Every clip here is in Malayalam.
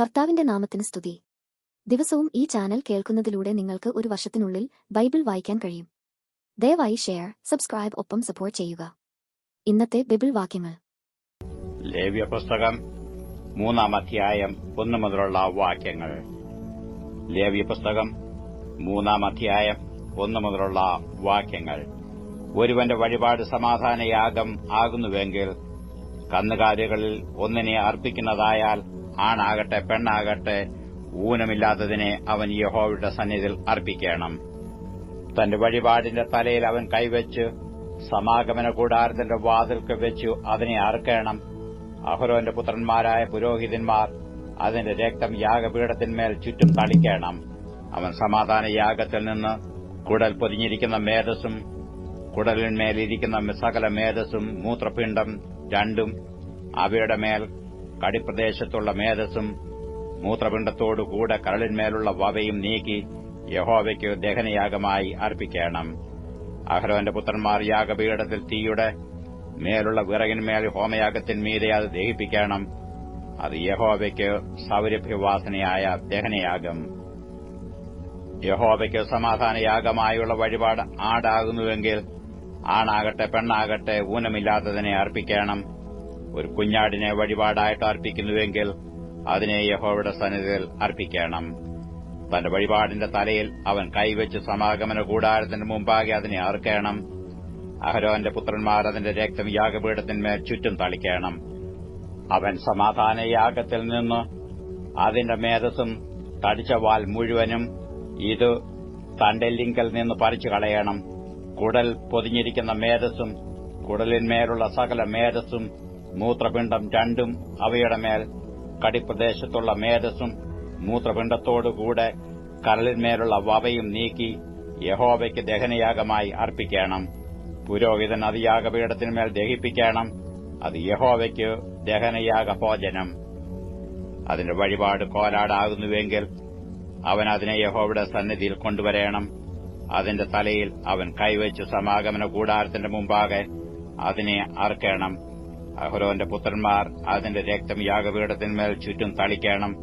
കർത്താവിന്റെ നാമത്തിന് സ്തുതി. ദിവസവും ഈ ചാനൽ കേൾക്കുന്നതിലൂടെ നിങ്ങൾക്ക് ഒരു വർഷത്തിനുള്ളിൽ ബൈബിൾ വായിക്കാൻ കഴിയും. ദയവായി ഷെയർ സബ്സ്ക്രൈബ് ഒപ്പം സപ്പോർട്ട് ചെയ്യുക. ഇന്നത്തെ ബൈബിൾ വാക്യങ്ങൾ. ലേവ്യ പുസ്തകം മൂന്നാം അധ്യായം ഒന്ന് മുതലുള്ള വാക്യങ്ങൾ. ലേവ്യ പുസ്തകം മൂന്നാം അധ്യായം ഒന്ന് മുതലുള്ള വാക്യങ്ങൾ. ഒരുവന്റെ വഴിപാട് സമാധാനയാഗം ആകുന്നുവെങ്കിൽ കന്നുകാലികളിൽ ഒന്നിനെ അർപ്പിക്കുന്നതായാൽ ആണാകട്ടെ പെണ്ണാകട്ടെ ഊനമില്ലാത്തതിനെ അവൻ യഹോവയുടെ സന്നിധിയിൽ അർപ്പിക്കണം. തന്റെ വഴിപാടിന്റെ തലയിൽ അവൻ കൈവച്ച് സമാഗമന കൂടാരത്തിന്റെ വാതിൽക്ക് വെച്ചു അതിനെ അറുക്കണം അഹരോന്റെ പുത്രന്മാരായ പുരോഹിതന്മാർ അതിന്റെ രക്തം യാഗപീഠത്തിന്മേൽ ചുറ്റും തളിക്കണം. അവൻ സമാധാന യാഗത്തിൽ നിന്ന് കുടൽ പൊതിഞ്ഞിരിക്കുന്ന മേധസ്സും കുടലിന്മേലിരിക്കുന്ന സകല മേധസ്സും മൂത്രപിണ്ഡം രണ്ടും അവയുടെ മേൽ കടിപ്രദേശത്തുള്ള മേധസ്സും മൂത്രപിണ്ഡത്തോടുകൂടെ കരളിന്മേലുള്ള വവയും നീക്കി യഹോവയ്ക്ക് ദഹനയാഗമായി അർപ്പിക്കണം. അഹ്റോന്റെ പുത്രന്മാർ യാഗപീഠത്തിൽ തീയുടെ മേലുള്ള വിറകിന്മേൽ ഹോമയാഗത്തിന്മീതെ അത് ദഹിപ്പിക്കണം. അത് യഹോവയ്ക്ക് സൗരഭ്യവാസനയായ ദഹനയാഗം. യഹോവയ്ക്ക് സമാധാനയാഗമായുള്ള വഴിപാട് ആടാകുന്നുവെങ്കിൽ ആണാകട്ടെ പെണ്ണാകട്ടെ ഊനമില്ലാത്തതിനെ അർപ്പിക്കണം. ഒരു കുഞ്ഞാടിനെ വഴിപാടായിട്ട് അർപ്പിക്കുന്നുവെങ്കിൽ അതിനെ യഹോവയുടെ സന്നിധിയിൽ അർപ്പിക്കണം. തന്റെ വഴിപാടിന്റെ തലയിൽ അവൻ കൈവച്ച് സമാഗമന കൂടാരത്തിന് മുമ്പാകെ അതിനെ അറുക്കണം അഹരോന്റെ പുത്രന്മാർ അതിന്റെ രക്തം യാഗപീഠത്തിന്മേൽ ചുറ്റും തളിക്കണം. അവൻ സമാധാന യാഗത്തിൽ നിന്ന് അതിന്റെ മേധസ്സും തടിച്ച വാൽ മുഴുവനും ഇത് തണ്ടെല്ലിങ്കൽ നിന്ന് പറിച്ചു കളയണം. കുടൽ പൊതിഞ്ഞിരിക്കുന്ന മേധസ്സും കുടലിന്മേലുള്ള സകല മേധസ്സും മൂത്രപിണ്ഡം രണ്ടും അവയുടെ മേൽ കടിപ്രദേശത്തുള്ള മേധസ്സും മൂത്രപിണ്ഡത്തോടുകൂടെ കരളിന്മേലുള്ള വവയും നീക്കി യഹോവയ്ക്ക് ദഹനയാഗമായി അർപ്പിക്കണം. പുരോഹിതൻ അത് യാഗപീഠത്തിന്മേൽ ദഹിപ്പിക്കണം. അത് യഹോവയ്ക്ക് ദഹനയാഗ ഭോജനം അതിന്റെ വഴിപാട് കോലാടാകുന്നുവെങ്കിൽ അവൻ അതിനെ യഹോവയുടെ സന്നിധിയിൽ കൊണ്ടുവരേണം. അതിന്റെ തലയിൽ അവൻ കൈവച്ച് സമാഗമന കൂടാരത്തിന്റെ മുമ്പാകെ അതിനെ അറുക്കണം അഹ്റോന്റെ പുത്രന്മാർ അതിന്റെ രക്തം യാഗപീഠത്തിന്മേൽ ചുറ്റും തളിക്കണം.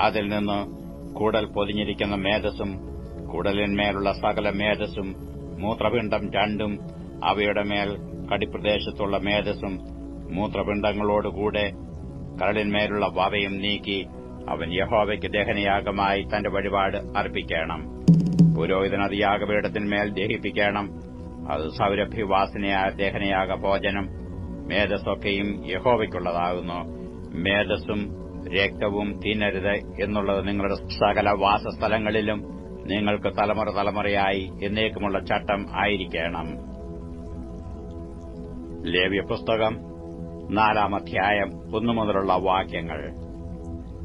അതിൽ നിന്ന് കൂടൽ പൊതിഞ്ഞിരിക്കുന്ന മേധസ്സും കുടലിന്മേലുള്ള സകല മേധസ്സും മൂത്രപിണ്ഡം രണ്ടും അവയുടെ മേൽ കടിപ്രദേശത്തുള്ള മേധസ്സും മൂത്രപിണ്ഡങ്ങളോടുകൂടെ കരളിന്മേലുള്ള വവയും നീക്കി അവൻ യഹോവയ്ക്ക് ദഹനയാഗമായി തന്റെ വഴിപാട് അർപ്പിക്കണം. പുരോഹിതൻ അത് യാഗപീഠത്തിന്മേൽ ദഹിപ്പിക്കണം. അത് സൗരഭ്യവാസനയായ ദഹനയാഗ ഭോജനം മേധസ്സൊക്കെയും യഹോവയ്ക്കുള്ളതാകുന്നു. മേധസ്സും രക്തവും തിന്നരുത് എന്നുള്ളത് നിങ്ങളുടെ സകല വാസസ്ഥലങ്ങളിലും നിങ്ങൾക്ക് തലമുറ തലമുറയായി എന്നേക്കുമുള്ള ചട്ടം ആയിരിക്കണം. ലേവ്യപുസ്തകം നാലാം അധ്യായം ഒന്നു മുതലുള്ള വാക്യങ്ങൾ.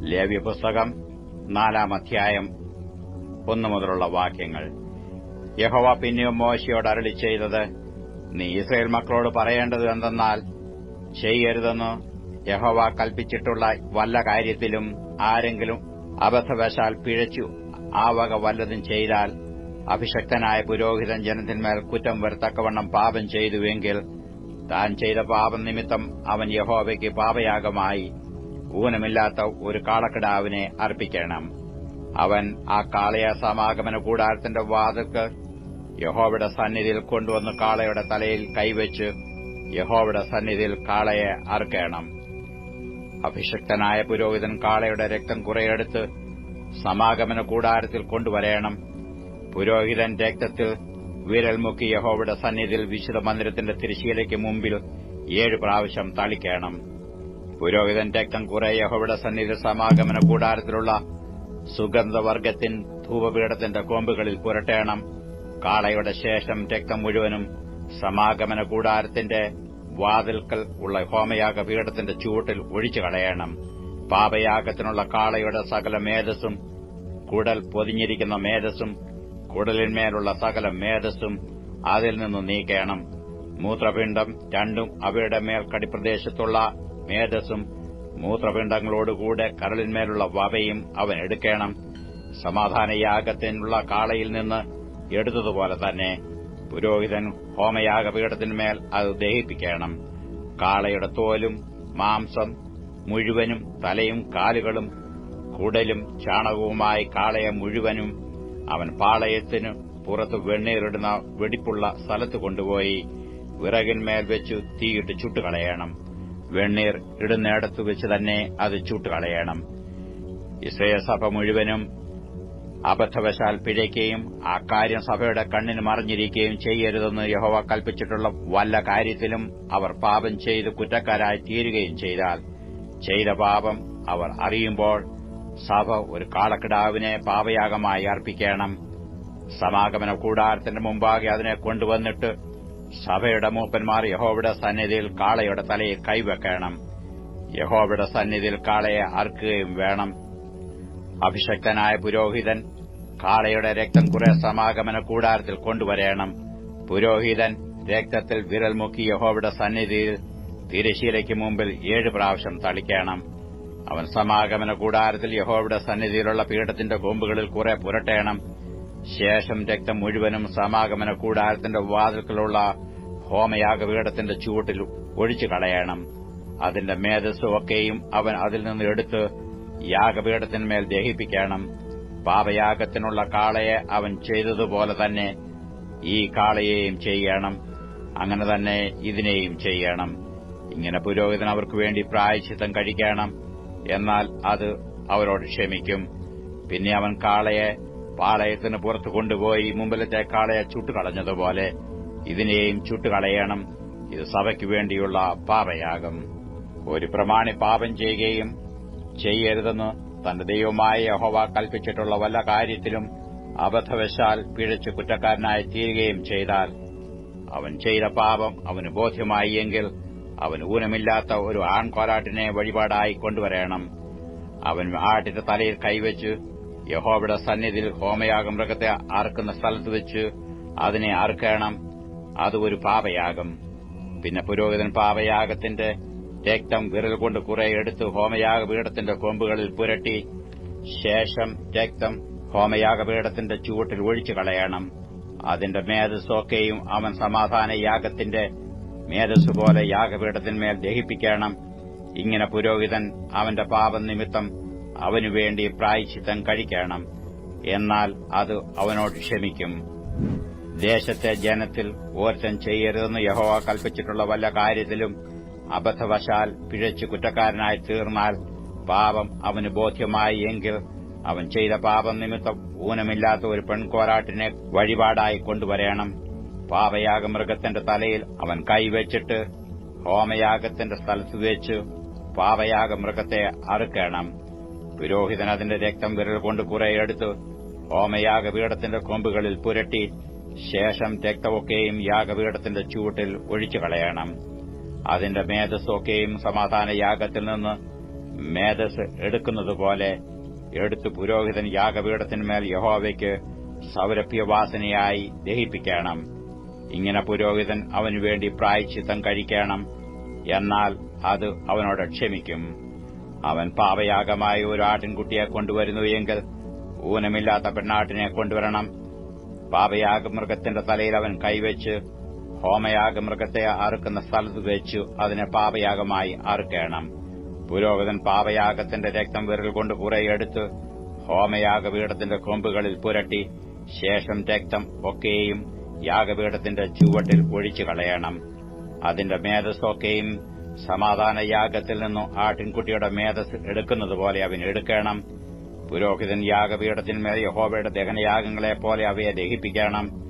ലേവ്യപുസ്തകം നാലാം അധ്യായം ഒന്നു മുതലുള്ള വാക്യങ്ങൾ. യഹോവ പിന്നെയും മോശയോട് അരളി ചെയ്തത് നീ ഇസ്രയേൽ മക്കളോട് പറയേണ്ടത് എന്തെന്നാൽ ചെയ്യരുതെന്ന് യഹോവ കൽപ്പിച്ചിട്ടുള്ള വല്ല കാര്യത്തിലും ആരെങ്കിലും അബദ്ധവശാൽ പിഴച്ചു ആ വക വല്ലതും ചെയ്താൽ അഭിഷക്തനായ പുരോഹിതൻ ജനത്തിന്മേൽ കുറ്റം വരുത്തക്കവണ്ണം പാപം ചെയ്തുവെങ്കിൽ താൻ ചെയ്ത പാപം നിമിത്തം അവൻ യഹോവയ്ക്ക് പാപയാഗമായി. ഊനമില്ലാത്ത ഒരു കാളക്കിടാവിനെ അർപ്പിക്കണം. അവൻ ആ കാളയ സമാഗമന കൂടാരത്തിന്റെ വാതിൽക്ക് യഹോവയുടെ സന്നിധിയിൽ കൊണ്ടുവന്ന് കാളയുടെ തലയിൽ കൈവച്ച് യഹോവയുടെ സന്നിധിയിൽ കാളയെ അറുക്കണം. അഭിഷക്തനായ പുരോഹിതൻ കാളയുടെ രക്തം കുറെയെടുത്ത് സമാഗമന കൂടാരത്തിൽ കൊണ്ടുവരേണം. പുരോഹിതൻ രക്തത്തിൽ വിരൽ മുക്കി യഹോവയുടെ സന്നിധിയിൽ വിശുദ്ധ മന്ദിരത്തിന്റെ തിരിശീലയ്ക്ക് മുമ്പിൽ ഏഴ് പ്രാവശ്യം തളിക്കണം. പുരോഹിതൻ രക്തം കുറെ യഹോവയുടെ സന്നിധി സമാഗമന കൂടാരത്തിലുള്ള സുഗന്ധവർഗത്തിൻ ധൂപപീഠത്തിന്റെ കോമ്പുകളിൽ പുരട്ടേണം. കാളയുടെ ശേഷം രക്തം മുഴുവനും സമാഗമന കൂടാരത്തിന്റെ വാതിൽക്കൽ ഉള്ള ഹോമയാഗ പീഠത്തിന്റെ ചൂട്ടിൽ ഒഴിച്ചു കളയണം. പാപയാഗത്തിനുള്ള കാളയുടെ സകല മേധസ്സും കുടൽ പൊതിഞ്ഞിരിക്കുന്ന മേധസ്സും കുടലിന്മേലുള്ള സകല മേധസ്സും അതിൽ നിന്ന് നീക്കണം. മൂത്രപിണ്ഡം രണ്ടും അവയുടെ മേൽ കടിപ്രദേശത്തുള്ള മേധസ്സും മൂത്രപിണ്ഡങ്ങളോടുകൂടെ കരളിന്മേലുള്ള വവയും അവൻ എടുക്കണം. സമാധാനയാഗത്തിനുള്ള കാളയിൽ നിന്ന് എടുത്തതുപോലെ തന്നെ പുരോഹിതൻ ഹോമയാഗപീഠത്തിന്മേൽ അത് ദഹിപ്പിക്കണം. കാളയുടെ തോലും മാംസം മുഴുവനും തലയും കാലുകളും കുടലും ചാണകവുമായി കാളയെ മുഴുവനും അവൻ പാളയത്തിനു പുറത്ത് വെണ്ണീറിടുന്ന വെടിപ്പുള്ള സ്ഥലത്ത് കൊണ്ടുപോയി വിറകിന്മേൽ വെച്ചു തീയിട്ട് ചുട്ടുകളയണം. വെണ്ണീർ ഇടുന്നിടത്ത് വെച്ച് തന്നെ അത് ചുട്ടുകളയണം. ഇസ്രയേൽ സഭ മുഴുവനും അബദ്ധവശാൽ പിഴയ്ക്കുകയും ആ കാര്യം സഭയുടെ കണ്ണിന് മറിഞ്ഞിരിക്കുകയും ചെയ്യരുതെന്ന് യഹോവ കൽപ്പിച്ചിട്ടുള്ള വല്ല കാര്യത്തിലും അവർ പാപം ചെയ്ത് കുറ്റക്കാരായി തീരുകയും ചെയ്താൽ ചെയ്ത പാപം അവർ അറിയുമ്പോൾ സഭ ഒരു കാളക്കിടാവിനെ പാപയാഗമായി അർപ്പിക്കണം. സമാഗമന കൂടാരത്തിന്റെ മുമ്പാകെ അതിനെ കൊണ്ടുവന്നിട്ട് സഭയുടെ മൂപ്പന്മാർ യഹോവയുടെ സന്നിധിയിൽ കാളയുടെ തലയിൽ കൈവെക്കണം. യഹോവയുടെ സന്നിധിയിൽ കാളയെ അർക്കുകയും വേണം. അഭിഷക്തനായ പുരോഹിതൻ കാളയുടെ രക്തം കുറെ സമാഗമന കൂടാരത്തിൽ കൊണ്ടുവരേണം. പുരോഹിതൻ രക്തത്തിൽ വിരൽ മുക്കി യഹോവയുടെ സന്നിധിയിൽ തിരശീലയ്ക്ക് മുമ്പിൽ ഏഴ് പ്രാവശ്യം തളിക്കണം. അവൻ സമാഗമന കൂടാരത്തിൽ യഹോവയുടെ സന്നിധിയിലുള്ള പീഠത്തിന്റെ കൊമ്പുകളിൽ കുറെ പുരട്ടേണം. ശേഷം രക്തം മുഴുവനും സമാഗമന കൂടാരത്തിന്റെ വാതിൽക്കലുള്ള ഹോമയാഗപീഠത്തിന്റെ ചൂട്ടിൽ ഒഴിച്ചു കളയണം. അതിന്റെ മേധസ് ഒക്കെയും അവൻ അതിൽ നിന്ന് എടുത്ത് യാഗപീഠത്തിന്മേൽ ദഹിപ്പിക്കണം. പാപയാഗത്തിനുള്ള കാളയെ അവൻ ചെയ്തതുപോലെ തന്നെ ഈ കാളയെയും ചെയ്യണം. അങ്ങനെ തന്നെ ഇതിനെയും ചെയ്യണം. ഇങ്ങനെ പുരോഹിതൻ അവർക്ക് വേണ്ടി പ്രായശിത്തം കഴിക്കണം. എന്നാൽ അത് അവരോട് ക്ഷമിക്കും. പിന്നെ അവൻ കാളയെ പാളയത്തിന് പുറത്തു കൊണ്ടുപോയി മുമ്പിലത്തെ കാളയെ ചുട്ടുകളഞ്ഞതുപോലെ ഇതിനെയും ചുട്ടുകളയണം. ഇത് സഭയ്ക്കു വേണ്ടിയുള്ള പാപയാകും ഒരു പ്രമാണി പാപം ചെയ്യുകയും ചെയ്യരുതെന്ന് തന്റെ ദൈവമായ യഹോവ കൽപ്പിച്ചിട്ടുള്ള വല്ല കാര്യത്തിലും അബദ്ധവശാൽ പിഴച്ച് കുറ്റക്കാരനായി തീരുകയും ചെയ്താൽ അവൻ ചെയ്ത പാപം അവന് ബോധ്യമായി എങ്കിൽ അവൻ ഊനമില്ലാത്ത ഒരു ആൺകോലാട്ടിനെ വഴിപാടായി കൊണ്ടുവരണം. അവൻ ആട്ടിന്റെ തലയിൽ കൈവച്ച് യഹോവയുടെ സന്നിധിയിൽ ഹോമയാഗം മൃഗത്തെ അറുക്കുന്ന സ്ഥലത്ത് വെച്ച് അതിനെ അറുക്കണം. അത് ഒരു പാപയാഗം. പിന്നെ പുരോഹിതൻ പാപയാഗത്തിന്റെ രക്തം വിരൽ കൊണ്ട് കുറെ എടുത്ത് ഹോമയാഗപീഠത്തിന്റെ കൊമ്പുകളിൽ പുരട്ടി ശേഷം രക്തം ഹോമയാഗപീഠത്തിന്റെ ചുവട്ടിൽ ഒഴിച്ചു കളയണം. അതിന്റെ മേധസ്സൊക്കെയും അവൻ സമാധാന യാഗത്തിന്റെ മേധസ് പോലെ യാഗപീഠത്തിന്മേൽ ദഹിപ്പിക്കണം. ഇങ്ങനെ പുരോഹിതൻ അവന്റെ പാപനിമിത്തം അവനുവേണ്ടി പ്രായച്ചിത്തം കഴിക്കണം. എന്നാൽ അത് അവനോട് ക്ഷമിക്കും. ദേശത്തെ ജനത്തിൽ ഓർച്ചൻ ചെയ്യരുതെന്ന് യഹോവ കൽപ്പിച്ചിട്ടുള്ള വല്ല കാര്യത്തിലും അബദ്ധവശാൽ പിഴച്ച് കുറ്റക്കാരനായി തീർന്നാൽ പാപം അവന് ബോധ്യമായി എങ്കിൽ അവൻ ചെയ്ത പാപം നിമിത്തം ഊനമില്ലാത്ത ഒരു പെൺകോരാട്ടിനെ വഴിപാടായി കൊണ്ടുവരേണം. പാപയാഗമൃഗത്തിന്റെ തലയിൽ അവൻ കൈവച്ചിട്ട് ഹോമയാഗത്തിന്റെ സ്ഥലത്ത് വെച്ച് പാപയാഗമൃഗത്തെ അറുക്കണം. പുരോഹിതൻ അതിന്റെ രക്തം വിരൽ കൊണ്ട് കുറെ എടുത്ത് ഹോമയാഗപീഠത്തിന്റെ കൊമ്പുകളിൽ പുരട്ടി ശേഷം രക്തമൊക്കെയും യാഗപീഠത്തിന്റെ ചൂട്ടിൽ ഒഴിച്ചു കളയണം അതിന്റെ മേധസ്സൊക്കെയും സമാധാന യാഗത്തിൽ നിന്ന് മേധസ് എടുക്കുന്നതുപോലെ എടുത്ത് പുരോഹിതൻ യാഗപീഠത്തിന്മേൽ യഹോവയ്ക്ക് സൗരഭ്യവാസനയായി ദഹിപ്പിക്കണം. ഇങ്ങനെ പുരോഹിതൻ അവനുവേണ്ടി പ്രായച്ചിത്തം കഴിക്കണം. എന്നാൽ അത് അവനോട് ക്ഷമിക്കും. അവൻ പാപയാഗമായി ഒരു ആട്ടിൻകുട്ടിയെ കൊണ്ടുവരുന്നു എങ്കിൽ ഊനമില്ലാത്ത പെണ്ണാട്ടിനെ കൊണ്ടുവരണം. പാപയാഗമൃഗത്തിന്റെ തലയിൽ അവൻ കൈവച്ച് ഹോമയാഗമൃഗത്തെ അറുക്കുന്ന സ്ഥലത്ത് വെച്ചു അതിനെ പാപയാഗമായി അറുക്കണം. പുരോഹിതൻ പാപയാഗത്തിന്റെ രക്തം വിരൽ കൊണ്ട് കുറെ എടുത്ത് ഹോമയാഗപീഠത്തിന്റെ കൊമ്പുകളിൽ പുരട്ടി ശേഷം രക്തം ഒക്കെയും യാഗപീഠത്തിന്റെ ചുവട്ടിൽ ഒഴിച്ചു കളയണം. അതിന്റെ മേധസ്സൊക്കെയും സമാധാന യാഗത്തിൽ നിന്നും ആട്ടിൻകുട്ടിയുടെ മേധസ് എടുക്കുന്നതുപോലെ അവൻ എടുക്കണം. പുരോഹിതൻ യാഗപീഠത്തിന്മേൽ യഹോവയുടെ ദഹനയാഗങ്ങളെപ്പോലെ അവയെ ദഹിപ്പിക്കണം.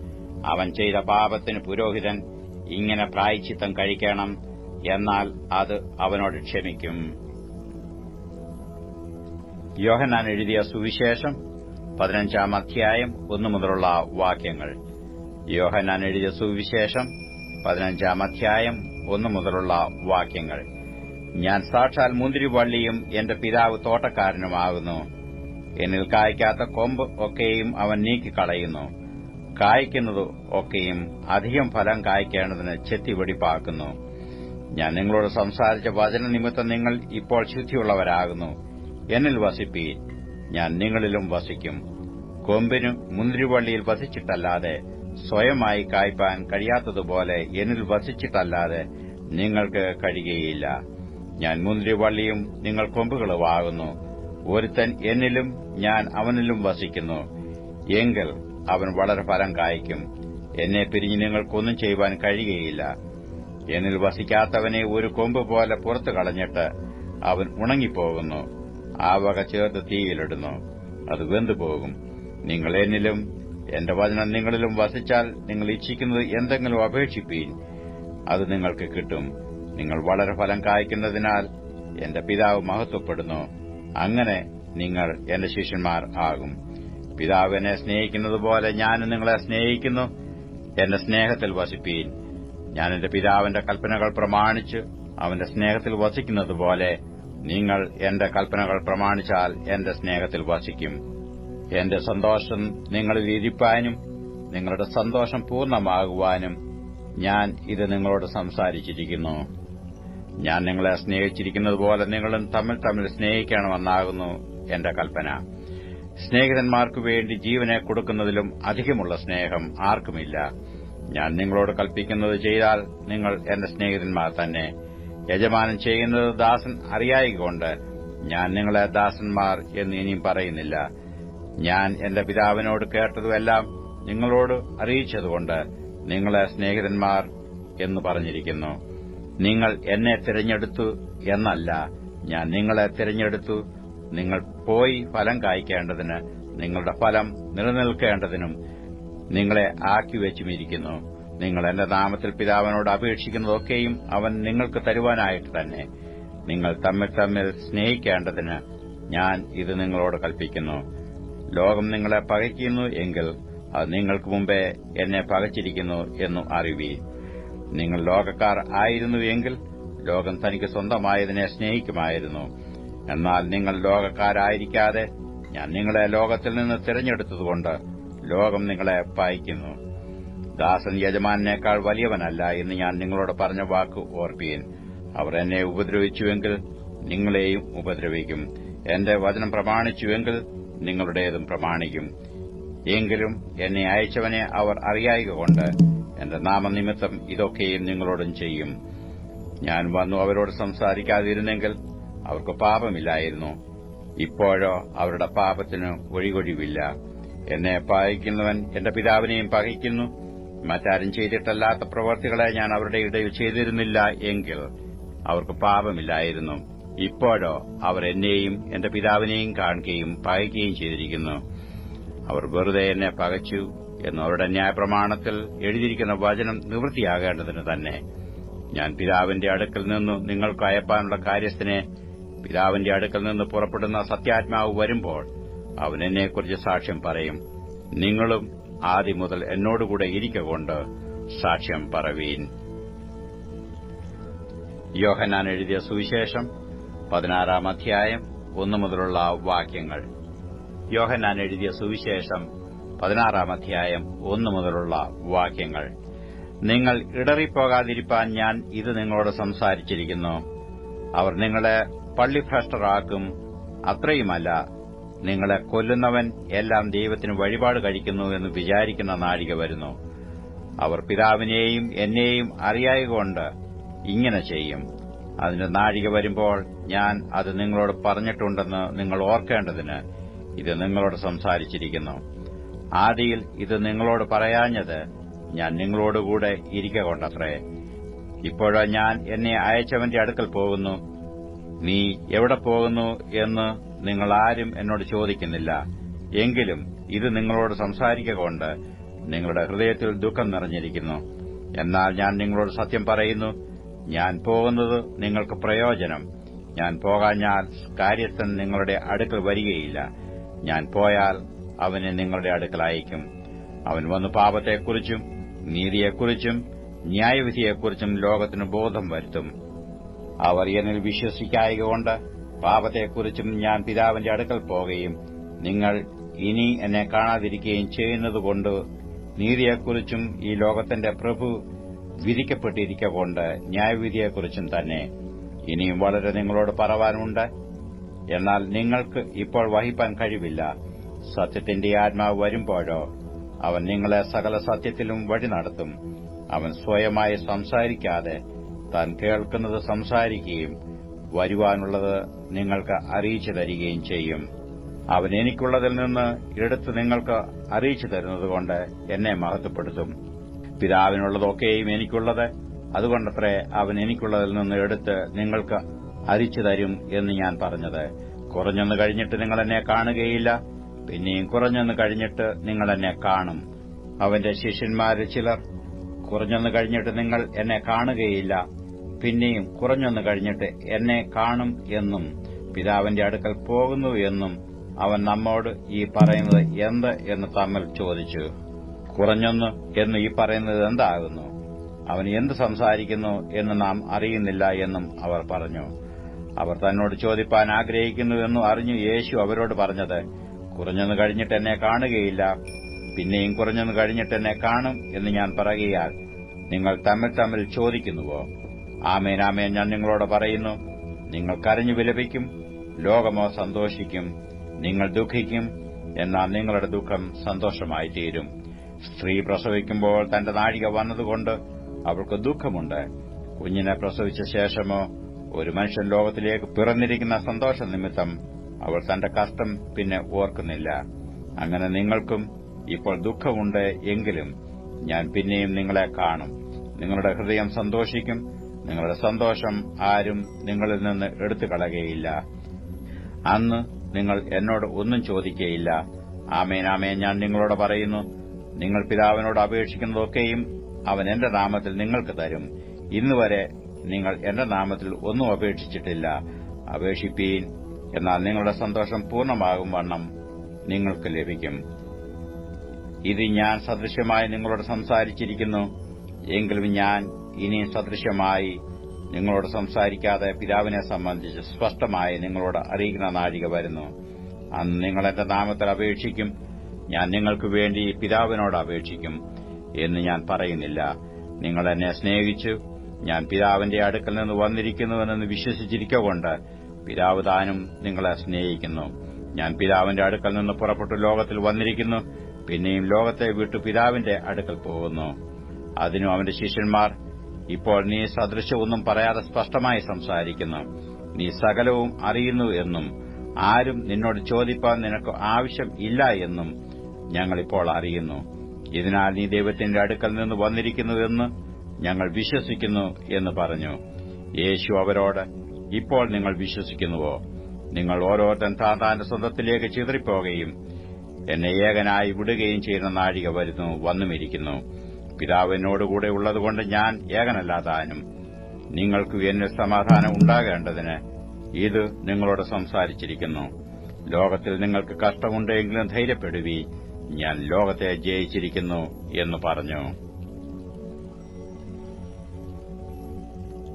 അവൻ ചെയ്ത പാപത്തിന് പുരോഹിതൻ ഇങ്ങനെ പ്രായച്ചിത്തം കഴിക്കണം എന്നാൽ അത് അവനോട് ക്ഷമിക്കും. യോഹനാൻ എഴുതിയ സുവിശേഷം പതിനഞ്ചാം അധ്യായം ഒന്നു മുതലുള്ള വാക്യങ്ങൾ. യോഹനാൻ എഴുതിയ സുവിശേഷം പതിനഞ്ചാം അധ്യായം ഒന്നു മുതലുള്ള വാക്യങ്ങൾ. ഞാൻ സാക്ഷാൽ മുന്തിരിവള്ളിയും എന്റെ പിതാവ് തോട്ടക്കാരനുമാകുന്നു. എന്നിൽ കായ്ക്കാത്ത കൊമ്പ് ഒക്കെയും അവൻ നീക്കിക്കളയുന്നു. കായ്ക്കുന്നത് ഒക്കെയും അധികം ഫലം കായ്ക്കേണ്ടതിന് ചെത്തിവെടിപ്പാക്കുന്നു ഞാൻ നിങ്ങളോട് സംസാരിച്ച വചന നിമിത്തം നിങ്ങൾ ഇപ്പോൾ ശുദ്ധിയുള്ളവരാകുന്നു. എന്നിൽ വസിപ്പീൻ ഞാൻ നിങ്ങളിലും വസിക്കും. കൊമ്പിനു മുന്തിരിവള്ളിയിൽ വസിച്ചിട്ടല്ലാതെ സ്വയമായി കായ്പാൻ കഴിയാത്തതുപോലെ എന്നിൽ വസിച്ചിട്ടല്ലാതെ നിങ്ങൾക്ക് കഴിയുകയില്ല. ഞാൻ മുന്തിരിവള്ളിയും നിങ്ങൾ കൊമ്പുകളുമാകുന്നു ഒരുത്തൻ എന്നിലും ഞാൻ അവനിലും വസിക്കുന്നു. എങ്കിൽ അവൻ വളരെ ഫലം കായ്ക്കും. എന്നെ പിരിഞ്ഞ് നിങ്ങൾക്കൊന്നും ചെയ്യുവാൻ കഴിയുകയില്ല. എന്നിൽ വസിക്കാത്തവനെ ഒരു കൊമ്പ് പോലെ പുറത്തു കളഞ്ഞിട്ട് അവൻ ഉണങ്ങിപ്പോകുന്നു. ആ വക ചേർത്ത് തീയിലിടുന്നു. അത് വെന്തുപോകും. നിങ്ങൾ എന്നിലും എന്റെ വചനം നിങ്ങളിലും വസിച്ചാൽ നിങ്ങൾ ഇച്ഛിക്കുന്നത് എന്തെങ്കിലും അപേക്ഷിപ്പീൻ. അത് നിങ്ങൾക്ക് കിട്ടും. നിങ്ങൾ വളരെ ഫലം കായ്ക്കുന്നതിനാൽ എന്റെ പിതാവ് മഹത്വപ്പെടുന്നു. അങ്ങനെ നിങ്ങൾ എന്റെ ശിഷ്യന്മാർ ആകും. പിതാവ് എന്നെ സ്നേഹിക്കുന്നതുപോലെ ഞാനും നിങ്ങളെ സ്നേഹിക്കുന്നു. എന്റെ സ്നേഹത്തിൽ വസിപ്പീൻ. ഞാൻ എന്റെ പിതാവിന്റെ കൽപ്പനകൾ പ്രമാണിച്ച് അവന്റെ സ്നേഹത്തിൽ വസിക്കുന്നതുപോലെ നിങ്ങൾ എന്റെ കൽപ്പനകൾ പ്രമാണിച്ചാൽ എന്റെ സ്നേഹത്തിൽ വസിക്കും. എന്റെ സന്തോഷം നിങ്ങളിൽ ഇരിപ്പാനും നിങ്ങളുടെ സന്തോഷം പൂർണമാകുവാനും ഞാൻ ഇത് നിങ്ങളോട് സംസാരിച്ചിരിക്കുന്നു. ഞാൻ നിങ്ങളെ സ്നേഹിച്ചിരിക്കുന്നതുപോലെ നിങ്ങളും തമ്മിൽ തമ്മിൽ സ്നേഹിക്കണമെന്നാകുന്നു എന്റെ കൽപ്പന. സ്നേഹിതന്മാർക്കു വേണ്ടി ജീവനെ കൊടുക്കുന്നതിലും അധികമുള്ള സ്നേഹം ആർക്കുമില്ല. ഞാൻ നിങ്ങളോട് കൽപ്പിക്കുന്നത് ചെയ്താൽ നിങ്ങൾ എന്റെ സ്നേഹിതന്മാർ തന്നെ. യജമാനൻ ചെയ്യുന്നത് ദാസൻ അറിയായികൊണ്ട് ഞാൻ നിങ്ങളെ ദാസന്മാർ എന്ന് ഇനിയും പറയുന്നില്ല. ഞാൻ എന്റെ പിതാവിനോട് കേട്ടതുമെല്ലാം നിങ്ങളോട് അറിയിച്ചതുകൊണ്ട് നിങ്ങളെ സ്നേഹിതന്മാർ എന്ന് പറഞ്ഞിരിക്കുന്നു. നിങ്ങൾ എന്നെ തിരഞ്ഞെടുത്തു എന്നല്ല ഞാൻ നിങ്ങളെ തിരഞ്ഞെടുത്തു നിങ്ങൾ പോയി ഫലം കായ്ക്കേണ്ടതിന് നിങ്ങളുടെ ഫലം നിലനിൽക്കേണ്ടതിനും നിങ്ങളെ ആക്കി ആക്കിവെച്ചുമിരിക്കുന്നു നിങ്ങൾ എന്റെ നാമത്തിൽ പിതാവിനോട് അപേക്ഷിക്കുന്നതൊക്കെയും അവൻ നിങ്ങൾക്ക് തരുവാനായിട്ട് തന്നെ. നിങ്ങൾ തമ്മിൽ തമ്മിൽ സ്നേഹിക്കേണ്ടതിന് ഞാൻ ഇത് നിങ്ങളോട് കൽപ്പിക്കുന്നു. ലോകം നിങ്ങളെ പകയ്ക്കുന്നു എങ്കിൽ അത് നിങ്ങൾക്ക് മുമ്പേ എന്നെ പകച്ചിരിക്കുന്നു എന്നു അറിവി നിങ്ങൾ ലോകക്കാർ ആയിരുന്നു എങ്കിൽ ലോകം തനിക്ക് സ്വന്തമായതിനെ സ്നേഹിക്കുമായിരുന്നു. എന്നാൽ നിങ്ങൾ ലോകക്കാരായിരിക്കാതെ ഞാൻ നിങ്ങളെ ലോകത്തിൽ നിന്ന് തിരഞ്ഞെടുത്തതുകൊണ്ട് ലോകം നിങ്ങളെ പായിക്കുന്നു. ദാസൻ യജമാനേക്കാൾ വലിയവനല്ല എന്ന് ഞാൻ നിങ്ങളോട് പറഞ്ഞ വാക്ക് ഓർപ്പീൻ. അവർ എന്നെ ഉപദ്രവിച്ചുവെങ്കിൽ നിങ്ങളെയും ഉപദ്രവിക്കും. എന്റെ വചനം പ്രമാണിച്ചുവെങ്കിൽ നിങ്ങളുടേതും പ്രമാണിക്കും. എങ്കിലും എന്നെ അയച്ചവനെ അവർ അറിയായകൊണ്ട് എന്റെ നാമനിമിത്തം ഇതൊക്കെയും നിങ്ങളോടും ചെയ്യും. ഞാൻ വന്നു അവരോട് സംസാരിക്കാതിരുന്നെങ്കിൽ അവർക്ക് പാപമില്ലായിരുന്നു. ഇപ്പോഴോ അവരുടെ പാപത്തിന് ഒഴികൊഴിവില്ല. എന്നെ പായിക്കുന്നവൻ എന്റെ പിതാവിനെയും പകയ്ക്കുന്നു. മറ്റാരും ചെയ്തിട്ടല്ലാത്ത പ്രവർത്തികളെ ഞാൻ അവരുടെ ഇടയിൽ ചെയ്തിരുന്നില്ല എങ്കിൽ അവർക്ക് പാപമില്ലായിരുന്നു. ഇപ്പോഴോ അവർ എന്നെയും എന്റെ പിതാവിനെയും കാണുകയും പകയ്ക്കുകയും ചെയ്തിരിക്കുന്നു. അവർ വെറുതെ എന്നെ പകച്ചു എന്ന് അവരുടെ ന്യായപ്രമാണത്തിൽ എഴുതിയിരിക്കുന്ന വചനം നിവൃത്തിയാകേണ്ടതിന് തന്നെ. ഞാൻ പിതാവിന്റെ അടുക്കൽ നിന്നു നിങ്ങൾക്ക് അയപ്പാനുള്ള കാര്യസ്ഥനെ പിതാവിന്റെ അടുക്കൽ നിന്ന് പുറപ്പെടുന്ന സത്യാത്മാവ് വരുമ്പോൾ അവൻ എന്നെക്കുറിച്ച് സാക്ഷ്യം പറയും. നിങ്ങളും ആദ്യം മുതൽ എന്നോടുകൂടെ ഇരിക്കൊണ്ട് സാക്ഷ്യം പറവീൻ. യോഹനാൻ എഴുതിയ സുവിശേഷം പതിനാറാം അധ്യായം ഒന്നു മുതലുള്ള വാക്യങ്ങൾ. യോഹനാൻ എഴുതിയ സുവിശേഷം പതിനാറാം അധ്യായം ഒന്നു മുതലുള്ള വാക്യങ്ങൾ. നിങ്ങൾ ഇടറിപ്പോകാതിരിപ്പാൻ ഞാൻ ഇത് നിങ്ങളോട് സംസാരിച്ചിരിക്കുന്നു. അവർ നിങ്ങളെ പള്ളിഭ്രഷ്ടരാക്കും അത്രയുമല്ല നിങ്ങളെ കൊല്ലുന്നവൻ എല്ലാം ദൈവത്തിന് വഴിപാട് കഴിക്കുന്നു എന്ന് വിചാരിക്കുന്ന നാഴിക വരുന്നു. അവർ പിതാവിനെയും എന്നെയും അറിയായകൊണ്ട് ഇങ്ങനെ ചെയ്യും. അതിന്റെ നാഴിക വരുമ്പോൾ ഞാൻ അത് നിങ്ങളോട് പറഞ്ഞിട്ടുണ്ടെന്ന് നിങ്ങൾ ഓർക്കേണ്ടതിന് ഇത് നിങ്ങളോട് സംസാരിച്ചിരിക്കുന്നു. ആദിയിൽ ഇത് നിങ്ങളോട് പറയാഞ്ഞത് ഞാൻ നിങ്ങളോടുകൂടെ ഇരിക്ക കൊണ്ടത്രേ. ഇപ്പോഴോ ഞാൻ എന്നെ അയച്ചവന്റെ അടുക്കൽ പോകുന്നു. നീ എവിടെ പോകുന്നു എന്ന് നിങ്ങൾ ആരും എന്നോട് ചോദിക്കുന്നില്ല. എങ്കിലും ഇത് നിങ്ങളോട് സംസാരിക്കൊണ്ട് നിങ്ങളുടെ ഹൃദയത്തിൽ ദുഃഖം നിറഞ്ഞിരിക്കുന്നു. എന്നാൽ ഞാൻ നിങ്ങളോട് സത്യം പറയുന്നു ഞാൻ പോകുന്നത് നിങ്ങൾക്ക് പ്രയോജനം. ഞാൻ പോകാഞ്ഞാൽ കാര്യസ്ഥൻ നിങ്ങളുടെ അടുക്കൽ വരികയില്ല. ഞാൻ പോയാൽ അവനെ നിങ്ങളുടെ അടുക്കൽ അയക്കും. അവൻ വന്ന് പാപത്തെക്കുറിച്ചും നീതിയെക്കുറിച്ചും ന്യായവിധിയെക്കുറിച്ചും ലോകത്തിന് ബോധം വരുത്തും. അവർ എന്നിൽ വിശ്വസിക്കായകൊണ്ട് പാപത്തെക്കുറിച്ചും ഞാൻ പിതാവിന്റെ അടുക്കൽ പോകുകയും നിങ്ങൾ ഇനി എന്നെ കാണാതിരിക്കുകയും ചെയ്യുന്നതുകൊണ്ട് നീതിയെക്കുറിച്ചും ഈ ലോകത്തിന്റെ പ്രഭു വിധിക്കപ്പെട്ടിരിക്കൊണ്ട് ന്യായവിധിയെക്കുറിച്ചും തന്നെ ഇനിയും വളരെ നിങ്ങളോട് പറവാനുണ്ട്. എന്നാൽ നിങ്ങൾക്ക് ഇപ്പോൾ വഹിപ്പാൻ കഴിവില്ല. സത്യത്തിന്റെ ആത്മാവ് വരുമ്പോഴോ അവൻ നിങ്ങളെ സകല സത്യത്തിലും വഴി നടത്തും. അവൻ സ്വയമായി സംസാരിക്കാതെ താൻ കേൾക്കുന്നത് സംസാരിക്കുകയും വരുവാനുള്ളത് നിങ്ങൾക്ക് അറിയിച്ചു തരികയും ചെയ്യും. അവൻ എനിക്കുള്ളതിൽ നിന്ന് എടുത്ത് നിങ്ങൾക്ക് അറിയിച്ചു തരുന്നതുകൊണ്ട് എന്നെ മഹത്വപ്പെടുത്തും. പിതാവിനുള്ളതൊക്കെയും എനിക്കുള്ളത് അതുകൊണ്ടത്രേ അവൻ എനിക്കുള്ളതിൽ നിന്ന് എടുത്ത് നിങ്ങൾക്ക് അരിച്ചു തരും എന്ന് ഞാൻ പറഞ്ഞത്. കുറഞ്ഞൊന്ന് കഴിഞ്ഞിട്ട് നിങ്ങൾ എന്നെ കാണുകയില്ല പിന്നെയും കുറഞ്ഞൊന്ന് കഴിഞ്ഞിട്ട് നിങ്ങൾ എന്നെ കാണും. അവന്റെ ശിഷ്യന്മാരിൽ ചിലർ കുറഞ്ഞൊന്ന് കഴിഞ്ഞിട്ട് നിങ്ങൾ എന്നെ കാണുകയില്ല പിന്നെയും കുറഞ്ഞൊന്ന് കഴിഞ്ഞിട്ട് എന്നെ കാണും എന്നും പിതാവിന്റെ അടുക്കൽ പോകുന്നു എന്നും അവൻ നമ്മോട് ഈ പറയുന്നത് എന്ത് എന്ന് തമ്മിൽ ചോദിച്ചു. കുറഞ്ഞൊന്ന് എന്ന് ഈ പറയുന്നത് എന്താകുന്നു? അവൻ എന്ത് സംസാരിക്കുന്നു എന്ന് നാം അറിയുന്നില്ല എന്നും അവർ പറഞ്ഞു. അവർ തന്നോട് ചോദിപ്പാൻ ആഗ്രഹിക്കുന്നുവെന്നും അറിഞ്ഞു യേശു അവരോട് പറഞ്ഞത് കുറഞ്ഞൊന്ന് കഴിഞ്ഞിട്ട് എന്നെ കാണുകയില്ല പിന്നെയും കുറഞ്ഞൊന്ന് കഴിഞ്ഞിട്ട് എന്നെ കാണും എന്ന് ഞാൻ പറയുകയാൽ നിങ്ങൾ തമ്മിൽ തമ്മിൽ ചോദിക്കുന്നുവോ? ആമേൻ ഞാൻ നിങ്ങളോട് പറയുന്നു നിങ്ങൾ കരഞ്ഞു വിലപിക്കും ലോകമോ സന്തോഷിക്കും നിങ്ങൾ ദുഃഖിക്കും എന്നാൽ നിങ്ങളുടെ ദുഃഖം സന്തോഷമായി തീരും. സ്ത്രീ പ്രസവിക്കുമ്പോൾ തന്റെ നാഴിക വന്നതുകൊണ്ട് അവൾക്ക് ദുഃഖമുണ്ട്. കുഞ്ഞിനെ പ്രസവിച്ച ശേഷമോ ഒരു മനുഷ്യൻ ലോകത്തിലേക്ക് പിറന്നിരിക്കുന്ന സന്തോഷ നിമിത്തം അവൾ തന്റെ കഷ്ടം പിന്നെ ഓർക്കുന്നില്ല. അങ്ങനെ നിങ്ങൾക്കും ഇപ്പോൾ ദുഃഖമുണ്ട് എങ്കിലും ഞാൻ പിന്നെയും നിങ്ങളെ കാണും. നിങ്ങളുടെ ഹൃദയം സന്തോഷിക്കും നിങ്ങളുടെ സന്തോഷം ആരും നിങ്ങളിൽ നിന്ന് എടുത്തു കളകയില്ല അന്ന് നിങ്ങൾ എന്നോട് ഒന്നും ചോദിക്കയില്ല ആമേനാമേ ഞാൻ നിങ്ങളോട് പറയുന്നു നിങ്ങൾ പിതാവിനോട് അപേക്ഷിക്കുന്നതൊക്കെയും അവൻ എന്റെ നാമത്തിൽ നിങ്ങൾക്ക് തരും. ഇന്നുവരെ നിങ്ങൾ എന്റെ നാമത്തിൽ ഒന്നും അപേക്ഷിച്ചിട്ടില്ല. അപേക്ഷിപ്പീൻ എന്നാൽ നിങ്ങളുടെ സന്തോഷം പൂർണമാകും വണ്ണം നിങ്ങൾക്ക് ലഭിക്കും. ഇത് ഞാൻ സദൃശ്യമായി നിങ്ങളോട് സംസാരിച്ചിരിക്കുന്നു എങ്കിലും ഞാൻ ഇനി സദൃശ്യമായി നിങ്ങളോട് സംസാരിക്കാതെ പിതാവിനെ സംബന്ധിച്ച് സ്പഷ്ടമായി നിങ്ങളോട് അറിയിക്കുന്ന നാഴിക വരുന്നു. അന്ന് നിങ്ങൾ എന്റെ നാമത്തിൽ അപേക്ഷിക്കും. ഞാൻ നിങ്ങൾക്ക് വേണ്ടി പിതാവിനോട് അപേക്ഷിക്കും എന്ന് ഞാൻ പറയുന്നില്ല. നിങ്ങൾ എന്നെ സ്നേഹിച്ചു. ഞാൻ പിതാവിന്റെ അടുക്കൽ നിന്ന് വന്നിരിക്കുന്നുവെന്ന് വിശ്വസിച്ചിരിക്കൊണ്ട് പിതാവ് താനും നിങ്ങളെ സ്നേഹിക്കുന്നു. ഞാൻ പിതാവിന്റെ അടുക്കൽ നിന്ന് പുറപ്പെട്ടു ലോകത്തിൽ വന്നിരിക്കുന്നു. പിന്നെയും ലോകത്തെ വിട്ടു പിതാവിന്റെ അടുക്കൽ പോകുന്നു. അതിനും അവന്റെ ശിഷ്യന്മാർ ഇപ്പോൾ നീ സദൃശ്യമൊന്നും പറയാതെ സ്പഷ്ടമായി സംസാരിക്കുന്നു. നീ സകലവും അറിയുന്നു എന്നും ആരും നിന്നോട് ചോദിപ്പാൻ നിനക്ക് ആവശ്യം ഇല്ല എന്നും ഞങ്ങളിപ്പോൾ അറിയുന്നു. ഇതിനാൽ നീ ദൈവത്തിന്റെ അടുക്കൽ നിന്ന് വന്നിരിക്കുന്നുവെന്ന് ഞങ്ങൾ വിശ്വസിക്കുന്നു എന്ന് പറഞ്ഞു. യേശു അവരോട് ഇപ്പോൾ നിങ്ങൾ വിശ്വസിക്കുന്നുവോ? നിങ്ങൾ ഓരോരുത്തൻ താന്താന്റെ സ്വന്തത്തിലേക്ക് ചിതറിപ്പോകുകയും എന്നെ ഏകനായി വിടുകയും ചെയ്യുന്ന നാഴിക വരുന്നു വന്നുമിരിക്കുന്നു. പിതാവ് എന്നോടുകൂടെ ഉള്ളതുകൊണ്ട് ഞാൻ ഏകനല്ലാതാനും നിങ്ങൾക്ക് എന്നിൽ സമാധാനം ഉണ്ടാകേണ്ടതിന് ഇത് നിങ്ങളോട് സംസാരിച്ചിരിക്കുന്നു. ലോകത്തിൽ നിങ്ങൾക്ക് കഷ്ടമുണ്ടെങ്കിലും ധൈര്യപ്പെടുവി ഞാൻ ലോകത്തെ ജയിച്ചിരിക്കുന്നു എന്ന് പറഞ്ഞു.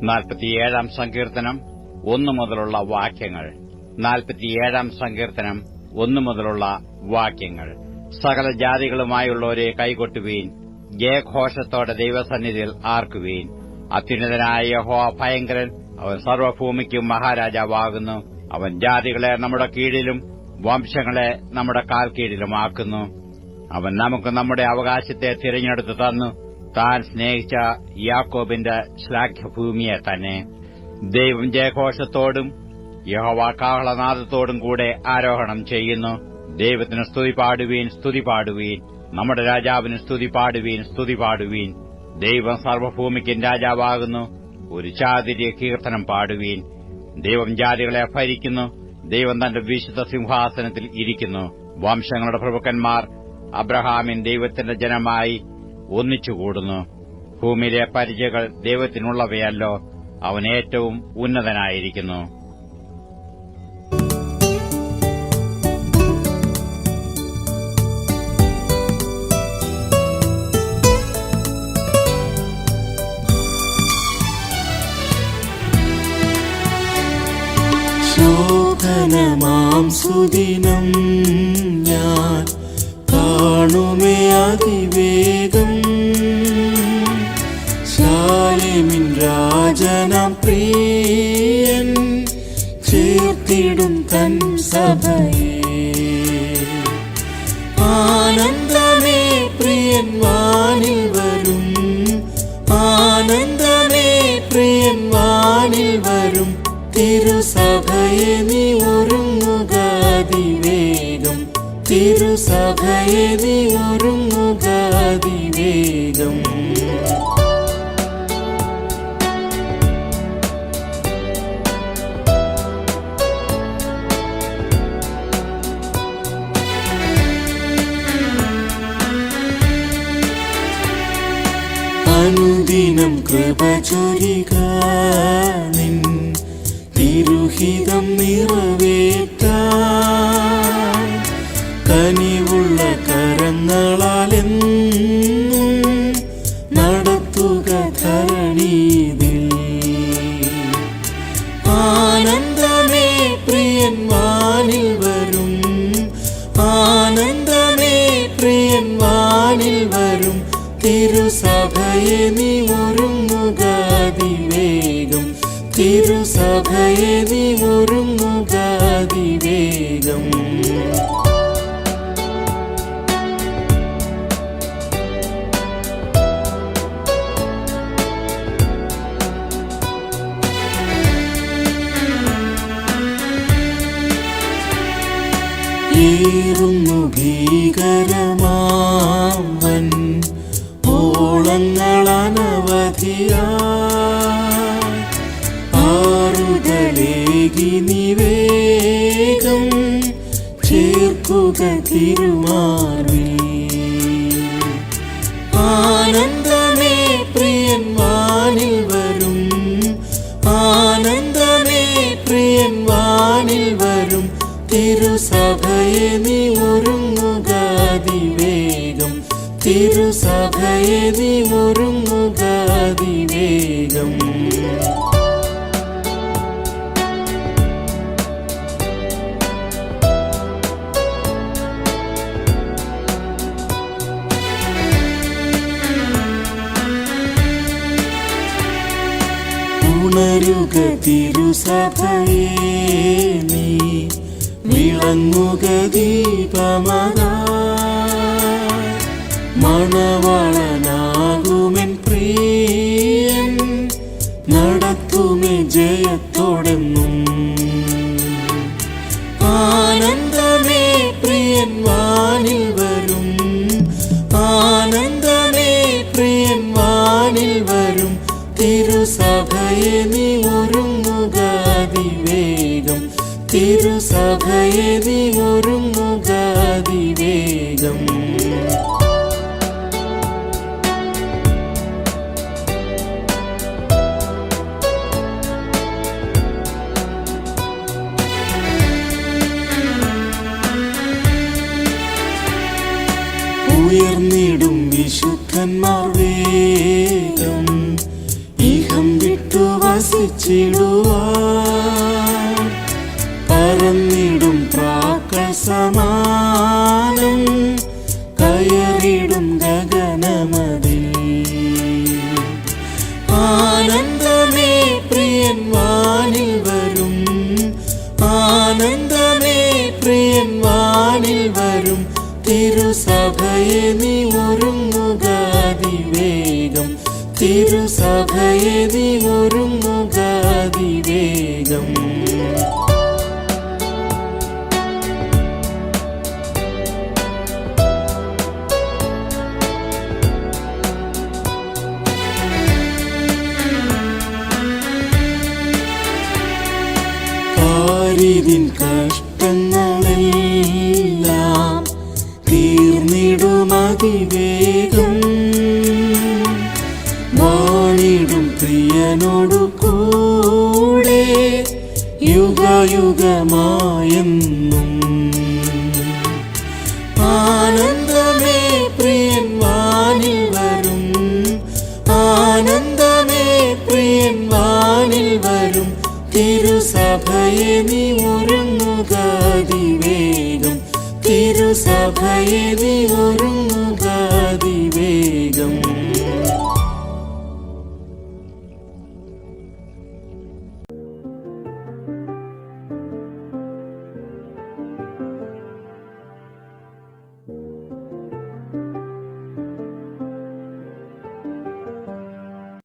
നാൽപ്പത്തിയേഴാം സങ്കീർത്തനം ഒന്നു മുതലുള്ള വാക്യങ്ങൾ. നാൽപ്പത്തിയേഴാം സങ്കീർത്തനം ഒന്നു മുതലുള്ള വാക്യങ്ങൾ. സകല ജാതികളുമായുള്ളവരെ കൈകൊട്ടുവീൻ ജയഘോഷത്തോടെ ദൈവസന്നിധിയിൽ ആർക്കുവീൻ. അത്യുന്നതനായ യഹോ ഭയങ്കരൻ അവൻ സർവഭൂമിക്കും മഹാരാജാവാകുന്നു. അവൻ ജാതികളെ നമ്മുടെ കീഴിലും വംശങ്ങളെ നമ്മുടെ കാൽ കീഴിലുമാക്കുന്നു അവൻ നമുക്ക് നമ്മുടെ അവകാശത്തെ തിരഞ്ഞെടുത്തു തന്നു. താൻ സ്നേഹിച്ച യാക്കോബിന്റെ ശ്ലാഘ്യഭൂമിയെ തന്നെ. ദൈവം ജയഘോഷത്തോടും യഹോവ കാഹളനാദത്തോടും കൂടെ ആരോഹണം ചെയ്യുന്നു. ദൈവത്തിന് സ്തുതി പാടുവീൻ സ്തുതി പാടുവീൻ. നമ്മുടെ രാജാവിന് സ്തുതി പാടുവീൻ സ്തുതി പാടുവീൻ. ദൈവം സർവഭൂമിക്കും രാജാവാകുന്നു. ഒരു ചാതിരിയ കീർത്തനം പാടുവീൻ. ദൈവം ജാതികളെ ഭരിക്കുന്നു ദൈവം തന്റെ വിശുദ്ധ സിംഹാസനത്തിൽ ഇരിക്കുന്നു. വംശങ്ങളുടെ പ്രഭുക്കന്മാർ അബ്രഹാമിൻ ദൈവത്തിന്റെ ജനമായി ഒന്നിച്ചുകൂടുന്നു. ഭൂമിയിലെ പരിചയകൾ ദൈവത്തിനുള്ളവയല്ലോ. അവൻ ഏറ്റവും ഉന്നതനായിരിക്കുന്നു. ശോധനമാം സുദിനം ഞാൻ കാണുമേ അതിവേഗം. ശാലിമിൻ രാജനം പ്രിയൻ ചേർത്തിടും തൻ സഭയെ. ആനന്ദമേ പ്രിയൻ വാനിൽ വരും. ആനന്ദമേ പ്രിയൻ വാനിൽ വരും. തിരു തിരുസഭയെ നീ ഒരുങ്ങുക അതിവേഗം. അനുദിനം കൃപ ചൊരിക നിൻ തിരുഹിതം നിറവേറ്റാൻ അതിവേഗം ഏറുന്നു ചേർക്കുക തിരുമാറിൽ ആനന്ദമേ പ്രിയൻ വാനിൽ വരും ആനന്ദമേ പ്രിയൻ വാനിൽ വരും തിരുസഭയെ നീ ഒരുങ്ങുക അതിവേഗം തിരുസഭയെ നീ ഒരുങ്ങുക അതിവേഗം ഉണരുക തിരുസഭയേ നീ വിളങ്ങുക ദീപമതാ മണവളനാകുമെൻ പ്രിയൻ നടത്തുമേ ജയത്തോടെന്നും. ആനന്ദമേ പ്രിയൻ വാനിൽ വരും ആനന്ദമേ പ്രിയൻ വാനിൽ വരും. തിരുസഭയെ നീ നീ ഒരുങ്ങുക അതിവേഗം ഉയർന്നിടും വിശുദ്ധന്മാർ വേഗം. ഇഹം വിട്ടു വസിച്ചിടുവാൻ പ്രാക്കൾ സമാനം കയറിടും ഗഗനമതിൽ ആനന്ദമേ പ്രിയൻ വാനിൽ വരും ആനന്ദമേ പ്രിയൻ വാനിൽ വരും തിരുസഭയെ നീ ഒരുങ്ങുക അതിവേഗം തിരുസഭയെ നീ ഒരുങ്ങുക അതിവേഗം പാരിതിൻ പ്രിയനോടു കൂടെ യുഗയുഗമായെന്നും. ആനന്ദമേ പ്രിയൻ വാനിൽ വരും. ആനന്ദമേ പ്രിയൻ വാനിൽ വരും. തിരുസഭയെ നീ ഒരുങ്ങുക അതിവേഗം. തിരുസഭയെ നീ ഒരുങ്ങുക